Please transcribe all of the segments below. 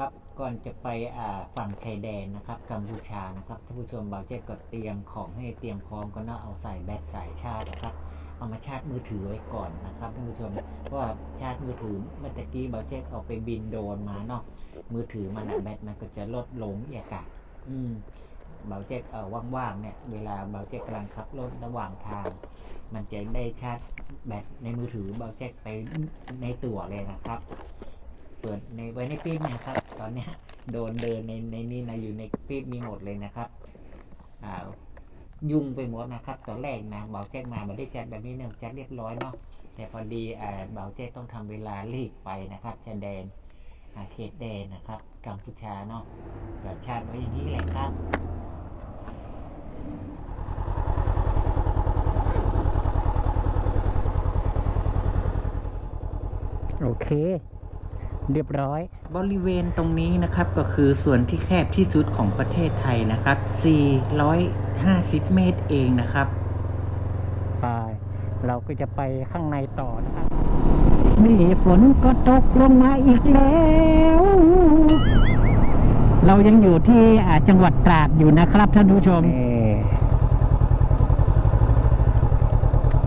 ครับ ก่อนจะไปอ่าฝั่งชายแดนนะครับกัมพูชานะครับท่านผู้ชมเบาเจ๊ก็เตรียมของให้เตรียมพร้อมก็น่าเอาใส่แบตสายชาร์จนะครับเอามาชาร์จมือถือไว้ก่อนนะครับท่านผู้ชมเพราะว่าชาร์จมือถือเมื่อตะกี้เบาเจ๊เอาไปบินโดนมาเนาะมือถือมันแบตมันก็จะลดลงอากาศอืมเบาเจ๊เออว่างๆเนี่ยเวลาเบาเจ๊กำลังขับรถระหว่างทาง มันจะได้ชาร์จแบตในมือถือเบาเจ๊ไปในตัวเลยนะครับ เปิดในไว้ในปี๊บนะครับ ตอนนี้โดนเดินในในนี้นะอยู่ในปี๊บมีหมดเลยนะครับอ่ายุ่งไปหมดนะครับ ตอนแรกนะเบาแจ้งมาไม่ได้จัดแบบนี้เนื่องจัดเรียบร้อยเนาะแต่พอดีอ่าเบาแจ้งต้องทำเวลารีบไปนะครับชายแดนอ่าเขตแดนนะครับกัมพูชาเนาะก็ชาติไว้อย่างนี้แหละครับโอเค เรียบร้อย บริเวณตรงนี้นะครับก็คือส่วนที่แคบที่สุดของประเทศไทยนะครับ 450 เมตรเองนะครับไปเราก็จะไปข้างในต่อนะครับนี่ฝนก็ตกลงมาอีกแล้ว เรายังอยู่ที่อ่าจังหวัดตราดอยู่นะครับท่านผู้ชมนี่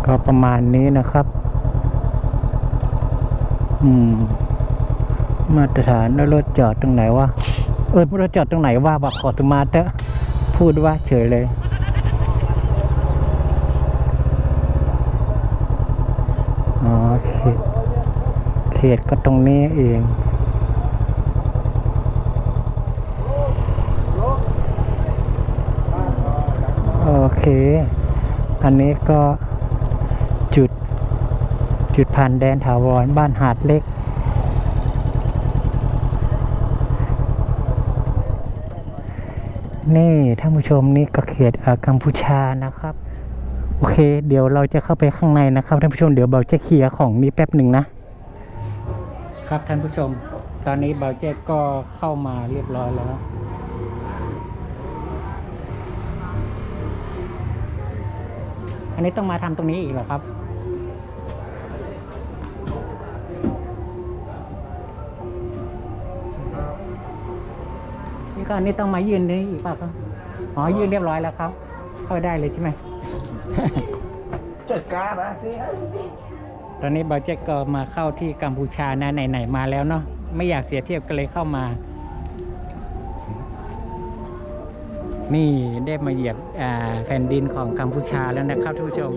ก็ประมาณนี้นะครับ อืม มาตรฐานแล้วรถจอดตรงไหนวะเออรถจอดตรงไหนวะบอกขอสมาร์ทเถอะพูดว่าเฉยเลย อ๋อเขตเขตก็ตรงนี้เองโอเค อันนี้ก็จุดจุดผ่านแดนถาวรบ้านหาดเล็ก นี่ท่านผู้ชมนี่ก็เขตอ่ากัมพูชานะครับ โอเค เดี๋ยวเราจะเข้าไปข้างในนะครับท่านผู้ชมเดี๋ยวเบาจะเคลียร์ของนี้แป๊บหนึ่งนะ ครับท่านผู้ชม ตอนนี้เบาเจ๊ก็เข้ามาเรียบร้อยแล้วอันนี้ต้องมาทำตรงนี้อีกเหรอครับ ก็อันนี้ต้องมายืนนี่อีกป่ะครับอ๋อยืนเรียบร้อยแล้วครับ เข้าได้เลยใช่ไหม จัดการนะพี่ตอนนี้บาเจกก็มาเข้าที่กัมพูชานะไหนๆมาแล้วเนาะไม่อยากเสียเที่ยวก็เลยเข้ามา นี่ได้มาเหยียบอ่าแผ่นดินของกัมพูชาแล้วนะครับท่านผู้ชม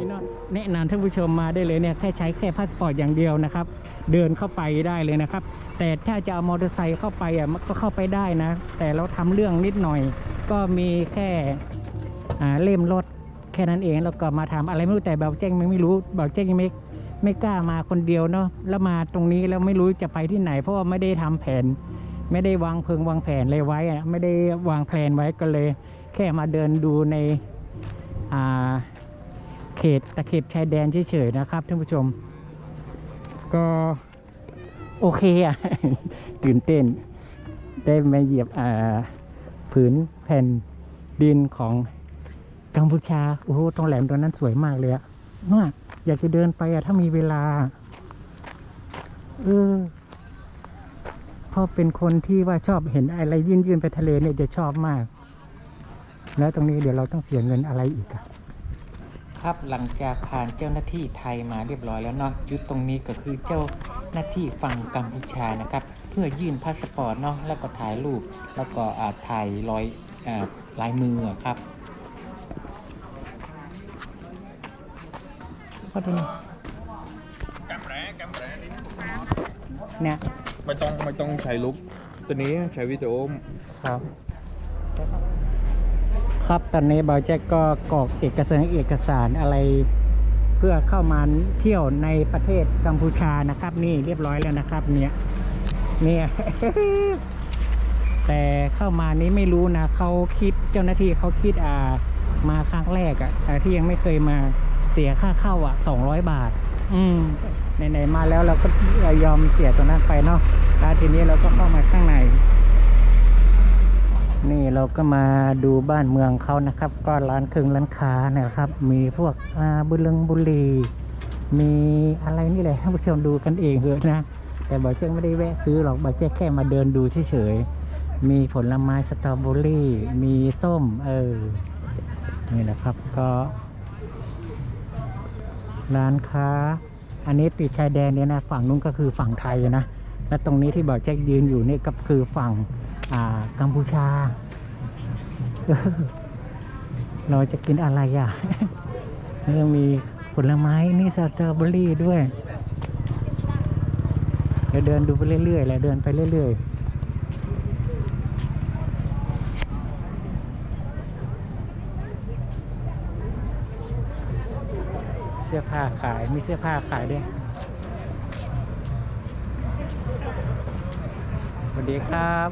แนะนำท่านผู้ชมมาได้เลยเนี่ยแค่ใช้แค่พาสปอร์ตอย่างเดียวนะครับ เดินเข้าไปได้เลยนะครับ แต่ถ้าจะเอามอเตอร์ไซค์เข้าไปอะมันก็เข้าไปได้นะ แต่เราทำเรื่องนิดหน่อย ก็มีแค่อ่าเล่มรถแค่นั้นเองแล้วก็มาทำอะไรไม่รู้แต่เบาแจ้งไม่รู้เบาแจ้งยังไม่ไม่กล้ามาคนเดียวเนาะแล้วมาตรงนี้แล้วไม่รู้จะไปที่ไหน เพราะว่าไม่ได้ทำแผน ไม่ได้วางเพิงวางแผนเลยไว้อะไม่ได้วางแผนไว้ก็เลย แค่มาเดินดูในอ่า เขตตะเข็บชายแดนเฉยๆนะครับท่านผู้ชม ก็โอเคอะตื่นเต้น ได้มาเหยียบผืนแผ่นดินของกัมพูชา โอ้โหตรงแหลมตัวนั้นสวยมากเลยอะน่าอยากจะเดินไปอะถ้ามีเวลาเออเพราะเป็นคนที่ว่าชอบเห็นอะไรยื่นๆไปทะเลเนี่ยจะชอบมาก แล้วตรงนี้เดี๋ยวเราต้องเสียเงินอะไรอีกอะ ครับ หลังจากผ่านเจ้าหน้าที่ไทยมาเรียบร้อยแล้วเนาะจุดตรงนี้ก็คือเจ้าหน้าที่ฝั่งกัมพูชานะครับ เพื่อยื่นพาสปอร์ตเนาะแล้วก็ถ่ายรูป แล้วก็อ่าถ่ายรอยอาลายมืออะครับเข้าตรงนี้กำแร้กำแร้นี่เนี่ยไม่ต้องไม่ต้องใช้ลุกตัวนี้ใช้วิดีโอครับ ครับตอนนี้บอยแจ็คก็กรอกเอกสารเอกสารอะไรเพื่อเข้ามาเที่ยวในประเทศกัมพูชานะครับ นี่เรียบร้อยแล้วนะครับ เนี่ยเนี่ยแต่เข้ามานี้ไม่รู้นะเขาคิดเจ้าหน้าที่เขาคิดอ่ามาครั้งแรกอะ่ะที่ยังไม่เคยมาเสียค่าเข้าอะสองร้อยบาท อืมไหนๆมาแล้วเราก็ยอมเสียตัวนั้นไปเนาะแล้วทีนี้เราก็เข้ามาข้างใน เราก็มาดูบ้านเมืองเขานะครับ ก็ร้านเครื่องร้านค้านะครับ มีพวกบุเรงบุรีมีอะไรนี่แหละท่านผู้ชมดูกันเองเถอะนะ แต่บอยเจ๊กไม่ได้แวะซื้อหรอกบอยเจ๊กแค่มาเดินดูเฉยๆมีผลไม้สตรอเบอรี่มีส้มเออนี่แหละครับก็ ร้านค้า อันนี้ติดชายแดนเนี่ยนะฝั่งนู้นก็คือฝั่งไทยนะและตรงนี้ที่บอยเจ๊กยืนอยู่นี่ก็คือฝั่งอ่ากัมพูชา เราจะกินอะไรอะเรื่มีผลไม้นี่สตรอเบอรี่ด้วยเดี๋ยวเดินดูไปเรื่อยๆแหละเดินไปเรื่อยๆเสื้อผ้าขายมีเสื้อผ้าขายด้วยสวัสดีครับ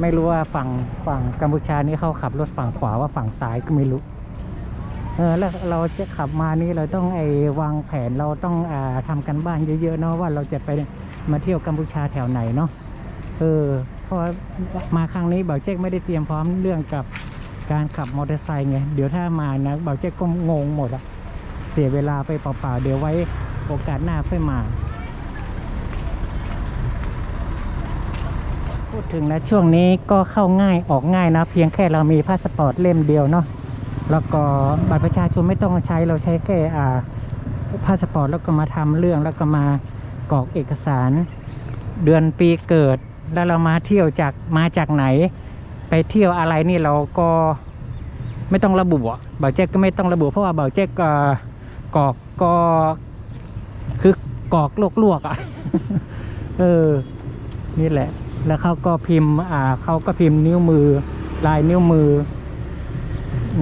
ไม่รู้ว่าฝั่งฝั่งกัมพูชานี่เขาขับรถฝั่งขวาว่าฝั่งซ้ายก็ไม่รู้ เออแล้วเราจะขับมานี่เราต้องไอ้วางแผนเราต้องอ่าทำกันบ้านเยอะๆเนาะว่าเราจะไปมาเที่ยวกัมพูชาแถวไหนเนาะเออเพราะมาครั้งนี้เบาเจ๊กไม่ได้เตรียมพร้อมเรื่องกับการขับมอเตอร์ไซค์ไงเดี๋ยวถ้ามานะเบาเจ๊กก็งงหมดอะ สียเวลาไปเปล่าๆ เดี๋ยวไว้โอกาสหน้าค่อยมา พูดถึงนะช่วงนี้ก็เข้าง่ายออกง่ายนะ เพียงแค่เรามีพาสปอร์ตเล่มเดียวเนาะแล้วก็บัตรประชาชนไม่ต้องใช้เราใช้แค่อ่าพาสปอร์ตแล้วก็มาทำเรื่องแล้วก็มากรอกเอกสาร เดือนปีเกิด แล้วเรามาเที่ยวจากมาจากไหน ไปเที่ยวอะไรนี่เราก็ไม่ต้องระบุอะเบาแจ๊กก็ไม่ต้องระบุเพราะว่าเบาแจ๊ก ก็กรอกก็คือกรอกลวกๆอะ เออ นี่แหละ แล้วเขาก็พิมพ์ อ่าเขาก็พิมพ์นิ้วมือ ลายนิ้วมือ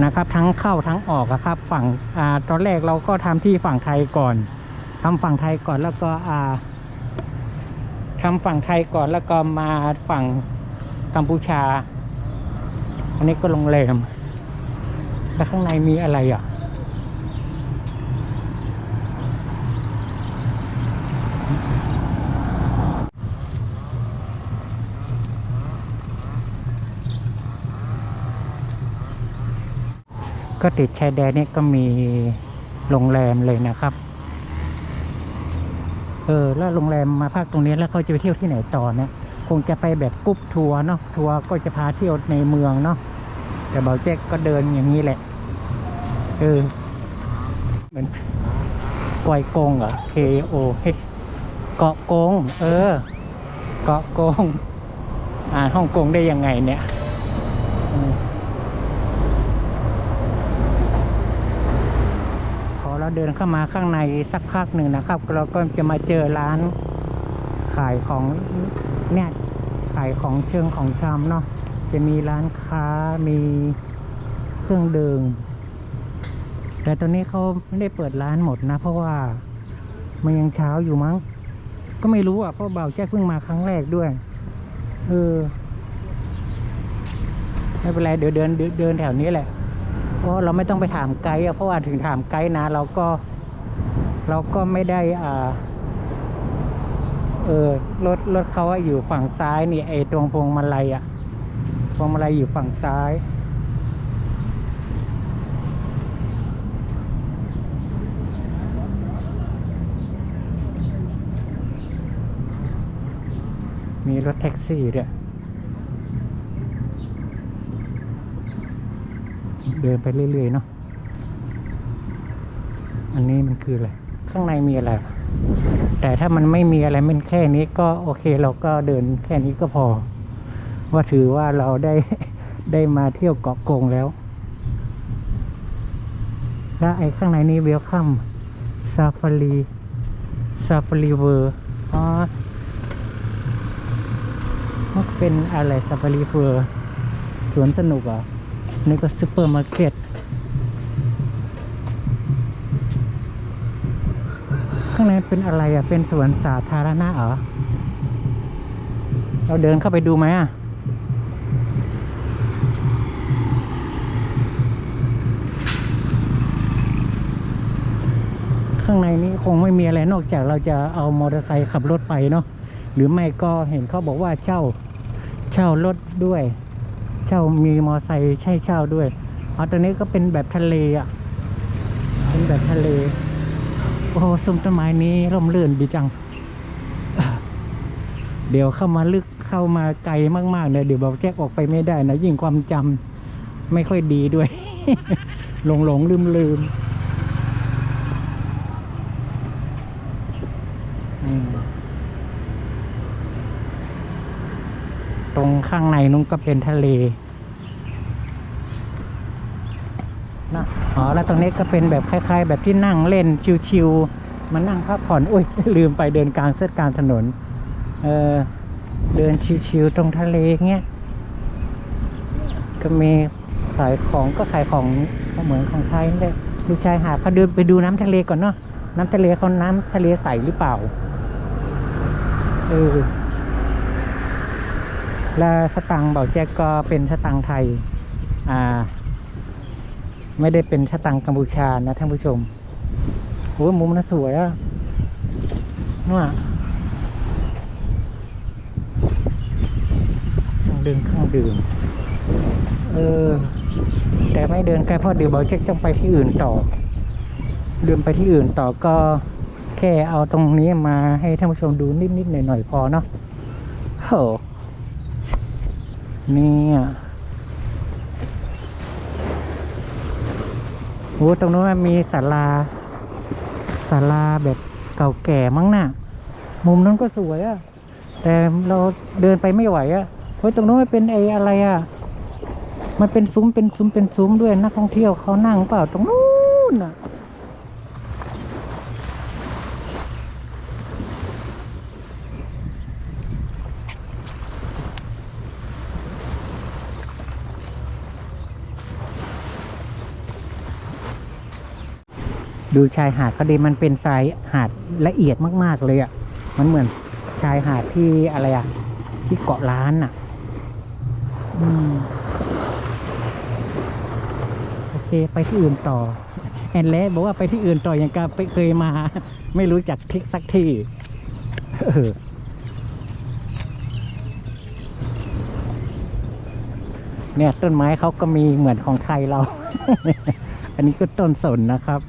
นะครับ ทั้งเข้าทั้งออกครับ ฝั่งอ่าตอนแรกเราก็ทำที่ฝั่งไทยก่อนทำฝั่งไทยก่อนแล้วก็อ่าทำฝั่งไทยก่อนแล้วก็มาฝั่งกัมพูชา อันนี้ก็โรงแรมแล้วข้างในมีอะไรอะ ก็ติดชายแดนเนี่ยก็มีโรงแรมเลยนะครับ เออ แล้วโรงแรมมาพักตรงนี้แล้วเขาจะไปเที่ยวที่ไหนต่อเนี่ยคงจะไปแบบกรุ๊ปทัวร์เนาะทัวร์ก็จะพาเที่ยวในเมืองเนาะแต่เบาแจ็คก็เดินอย่างนี้แหละ เออ เหมือนกอยกงเหรอ K O H เกาะกง เออ เกาะกง อ่านฮ่องกงได้ยังไงเนี่ยอืม พอ เราเดินเข้ามาข้างในสักพักหนึ่งนะครับ เราก็จะมาเจอร้านขายของเนี่ยขายของเชิงของชำเนาะจะมีร้านค้ามีเครื่องดื่มแต่ตอนนี้เขาไม่ได้เปิดร้านหมดนะ เพราะว่ามันยังเช้าอยู่มั้ง ก็ไม่รู้อะเพราะเบาแจ้เพิ่งมาครั้งแรกด้วยเออไม่เป็นไรเดี๋ยวเดินเดินแถวนี้แหละ ราะเราไม่ต้องไปถามไกด์อะเพราะว่าถึงถามไกด์นะ เราก็เราก็ไม่ได้อ่าเออรถรถเขาอะอยู่ฝั่งซ้ายนี่ไอ้ตรงพวงมาลัยอะพวงมาลัยอยู่ฝั่งซ้ายมีรถแท็กซี่ด้วย เดินไปเรื่อยๆเนาะอันนี้มันคืออะไรข้างในมีอะไร แต่ถ้ามันไม่มีอะไรมันแค่นี้ก็โอเคเราก็เดินแค่นี้ก็พอ ว่าถือว่าเราได้ได้มาเที่ยวเกาะกงแล้ว แล้วไอ้ข้างในนี้เวลคัมซาฟารีซาฟารีเวอร์อ๋อมันเป็นอะไรซาฟารีเวอร์สวนสนุกอะ นี่ก็ซูเปอร์มาร์เก็ตข้างในเป็นอะไรอะ เป็นสวนสาธารณะเหรอ เราเดินเข้าไปดูไหมอะ ข้างในนี้คงไม่มีอะไรนอกจากเราจะเอามอเตอร์ไซค์ขับรถไปเนาะ หรือไม่ก็เห็นเขาบอกว่าเช่า เช่ารถด้วย เช่ามีมอไซค์ใช่เช่าด้วยอ๋อตัวนี้ก็เป็นแบบทะเลอะ เป็นแบบทะเล โอ้โหซุ้มต้นไม้นี้ร่มรื่นดีจัง เดี๋ยวเข้ามาลึกเข้ามาไกลมากๆเนี่ยเดี๋ยวบอกแจ็คออกไปไม่ได้นะยิ่งความจำไม่ค่อยดีด้วย หลงหลงลืมลืม ตรงข้างในนู้นก็เป็นทะเลนะอ๋อแล้วตรงนี้ก็เป็นแบบคล้าย ๆ แบบที่นั่งเล่นชิวๆมานั่งพักผ่อนอุ้ยลืมไปเดินกลางเส้นกลางถนนเออเดินชิวๆตรงทะเลเงี้ยก็มีขายของก็ขายของเหมือนของไทยนี่แหละดูชายหาดเขาเดินไปดูน้ำทะเลก่อนเนาะน้ำทะเลเขาน้ำทะเลใสหรือเปล่าเออ และสตังค์บอกแจ็คก็เป็นสตังไทย อ่า ไม่ได้เป็นสตังกัมพูชานะท่านผู้ชมโอ้มุมน่าสวยอะนู่นอะเครื่องดื่มเครื่องดื่ม เออ แต่ไม่เดินไกลเพราะเดี๋ยวบอกแจ็คต้องไปที่อื่นต่อ เดินไปที่อื่นต่อก็แค่เอาตรงนี้มาให้ท่านผู้ชมดูนิดๆหน่อยๆพอเนาะโห เนี่ยโอ้ตรงนู้นมันมีศาลาศาลาแบบเก่าแก่มั้งน่ะ มุมนั้นก็สวยอะแต่เราเดินไปไม่ไหวอะเพราะตรงนู้นมันเป็นไอ้อะไรอะมันเป็นซุ้มเป็นซุ้มเป็นซุ้มด้วยนักท่องเที่ยวเขานั่งเปล่าตรงนู้นอะ ดูชายหาดก็ดีมันเป็นทรายหาดละเอียดมากๆเลยอะ่ะ มันเหมือนชายหาดที่อะไรอะ่ะ ที่เกาะล้านอะอืมโอเคไปที่อื่นต่อ แอนเลสบอกว่าไปที่อื่นต่อยังกับไปเคยมา ไม่รู้จักทิกสักที่เนี่ยต้นไม้เขาก็มีเหมือนของไทยเรา อันนี้ก็ต้นสนนะครับ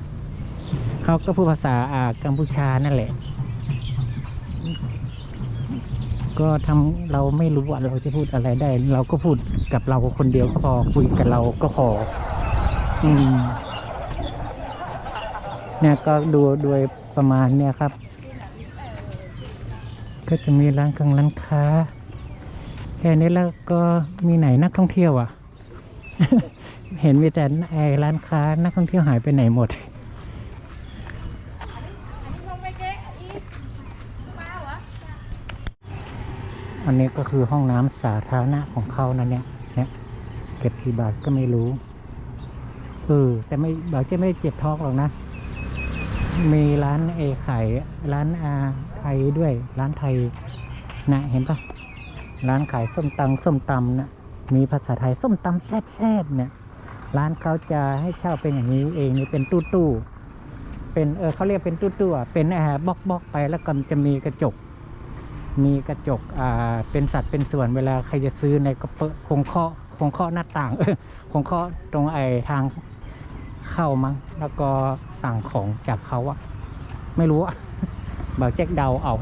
เขาก็พูดภาษาอ่ากัมพูชานั่นแหละ ก็ทำเราไม่รู้ว่าเราจะพูดอะไรได้ เราก็พูดกับเราคนเดียวก็พอคุยกับเราก็พออืมเนี่ยก็ดูโดยประมาณเนี่ยครับ ก็จะมีร้านกลางร้านค้าแค่นี้แล้วก็มีไหนนักท่องเที่ยวอะ เห็นมีแต่ไอ้ร้านค้านักท่องเที่ยวหายไปไหนหมด อันนี้ก็คือห้องน้ำสาธารณะของเขานั่นเนี่ยเนี่ยเก็บกี่บาทก็ไม่รู้เออแต่ไม่บอกจะไม่ได้เจ็บท้องหรอกนะ มีร้านเอขายร้านอาไทยด้วย ร้านไทยนะเห็นปะร้านขายส้มตำส้มตำนะมีภาษาไทยส้มตำแซ่บๆเนี่ย ร้านเขาจะให้เช่าเป็นอย่างนี้เองนี่เป็นตู้ตู้ๆเป็นเออเขาเรียกเป็นตู้ตู้ๆอะเป็นแอ่าบล็อกบล็อกๆไปแล้วก็จะมีกระจก มีกระจกอ่าเป็นสัตว์เป็นส่วนเวลาใครจะซื้อในก็เปิดคงเคาะคงเคาะหน้าต่างคงเคาะตรงไอ้ทางเข้ามั้งแล้วก็สั่งของจากเขาอะไม่รู้อะบอกแจ็คเดาเอา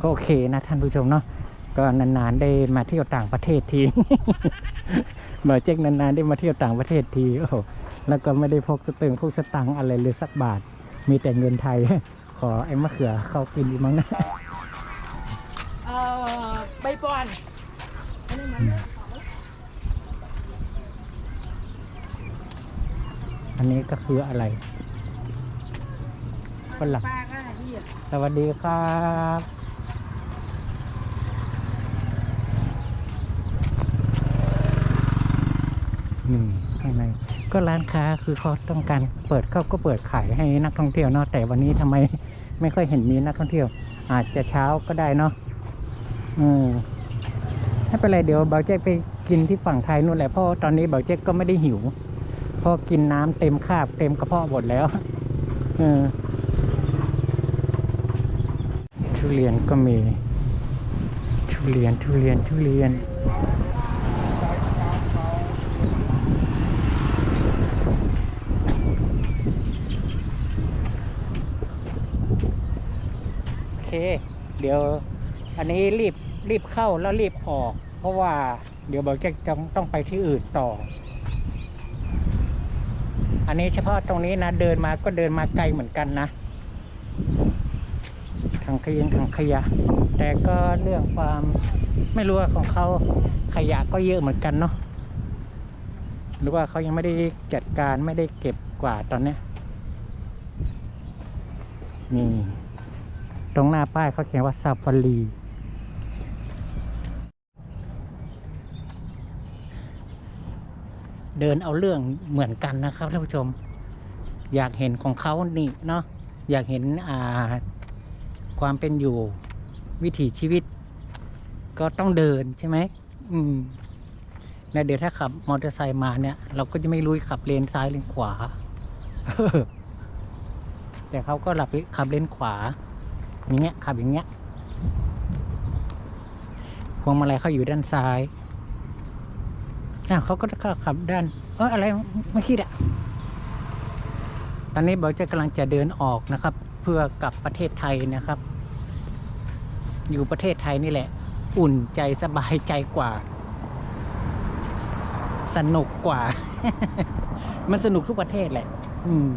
ก็โอเคนะท่านผู้ชมเนาะ ก็นานๆได้มาเที่ยวต่างประเทศทีบอเจ๊กนานๆได้มาเที่ยวต่างประเทศทีโอ้โหแล้วก็ไม่ได้พกสตึงพกสตังค์อะไรเลยสักบาท มีแต่เงินไทย ขอไอ้มะเขือเข้ากินดีมั้งนะ ờ bay toàn anh em mình อันนี้ก็คืออะไรฝรั่ง ba cái này gì à สวัสดีครับ นี่ข้างใน ก็ร้านค้าคือเขาต้องการเปิดเขาก็เปิดขายให้นักท่องเที่ยวเนาะแต่วันนี้ทำไมไม่ค่อยเห็นมีนักท่องเที่ยว อาจจะเช้าก็ได้เนาะอืมไม่เป็นไรเดี๋ยวเบาเจ๊กไปกินที่ฝั่งไทยนู่นแหละเพราะว่าตอนนี้เบาเจ๊กก็ไม่ได้หิวเพราะกินน้ำเต็มคาบเต็มกระเพาะหมดแล้วเออทุเรียนก็มี ทุเรียนทุเรียนทุเรียน โอเค เดี๋ยว อันนี้รีบรีบเข้าแล้วรีบออก เพราะว่าเดี๋ยวบอกจะต้องต้องไปที่อื่นต่อ อันนี้เฉพาะตรงนี้นะ เดินมาก็เดินมาไกลเหมือนกันนะทางขยงทางขยะ แต่ก็เรื่องความไม่รู้ของเขาขยะก็เยอะเหมือนกันเนาะหรือว่าเขายังไม่ได้จัดการไม่ได้เก็บกวาดตอนเนี้ยนี่ ตรงหน้าป้ายเขาเขียนว่าซาฟารีเดินเอาเรื่องเหมือนกันนะครับท่านผู้ชม อยากเห็นของเขานี่เนาะอยากเห็นอ่าความเป็นอยู่วิถีชีวิต ก็ต้องเดินใช่ไหมอืมแล้วเดี๋ยวถ้าขับมอเตอร์ไซค์มาเนี่ย เราก็จะไม่รู้ขับเลนซ้ายเลนขวา แต่เขาก็หลับขับเลนขวา อย่างเงี้ยขับอย่างเงี้ยพวงมาลัยเขาอยู่ด้านซ้ายอ้าเขาก็ขับด้าน เอออะไรไม่คิดอะตอนนี้บอกจะกำลังจะเดินออกนะครับ เพื่อกลับประเทศไทยนะครับ อยู่ประเทศไทยนี่แหละ อุ่นใจสบายใจกว่า สนุกกว่า มันสนุกทุกประเทศแหละ อืม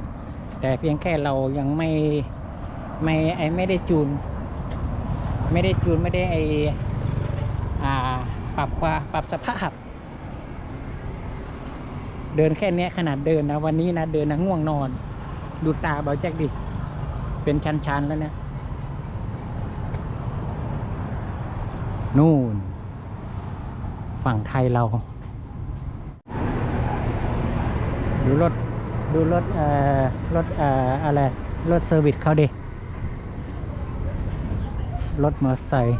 แต่เพียงแค่เรายังไม่ ไม่ไอไม่ได้จูน ไม่ได้จูนไม่ได้ไออ่าปรับความปรับสภาพ เดินแค่เนี้ยขนาดเดินนะวันนี้นะเดินนะง่วงนอน ดูตาเบาแจ็คดิ เป็นชันๆแล้วเนะนู่น ฝั่งไทยเรา ดูรถ ดูรถเอ่อรถเอ่ออะไร รถเซอร์วิสเขาดิ รถมอเตอร์ไซค์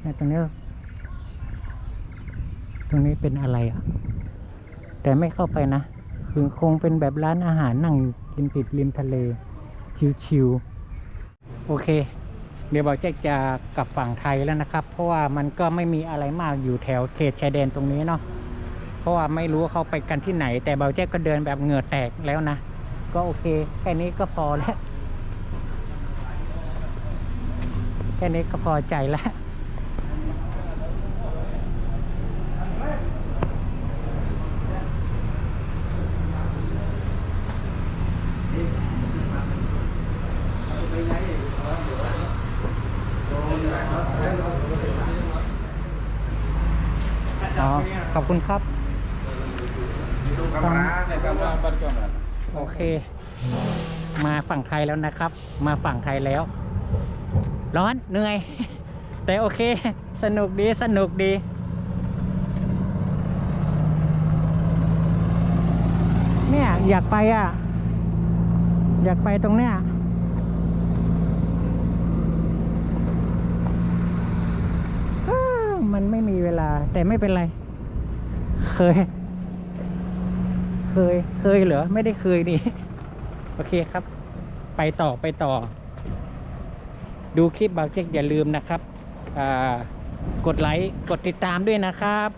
เนี่ยตรงนี้ ตรงนี้เป็นอะไรอะ แต่ไม่เข้าไปนะ คือคงเป็นแบบร้านอาหารนั่งกินติดริมทะเล ชิวๆ โอเค เดี๋ยวบอกแจ็คจะกลับฝั่งไทยแล้วนะครับ เพราะว่ามันก็ไม่มีอะไรมากอยู่แถวเขตชายแดนตรงนี้เนาะ ราะว่าไม่รู้ว่าเขาไปกันที่ไหน แต่เบาแจ็คก็เดินแบบเหงื่อแตกแล้วนะ ก็โอเค แค่นี้ก็พอแล้ว แค่นี้ก็พอใจแล้ว อ๋อ ขอบคุณครับ โอเค มาฝั่ง ไทยแล้วนะครับ มาฝั่งไทยแล้ว ร้อนเหนื่อย แต่โอเค สนุกดีสนุกดีเนี่ยอยากไปอะ อยากไปตรงเนี้ยมันไม่มีเวลา แต่ไม่เป็นไร เคย เคย เคยเหรอ ไม่ได้เคยนี่ โอเคครับ ไปต่อไปต่อ ดูคลิปบางเจ็กอย่าลืมนะครับกดไลค์ กดติดตามด้วยนะครับ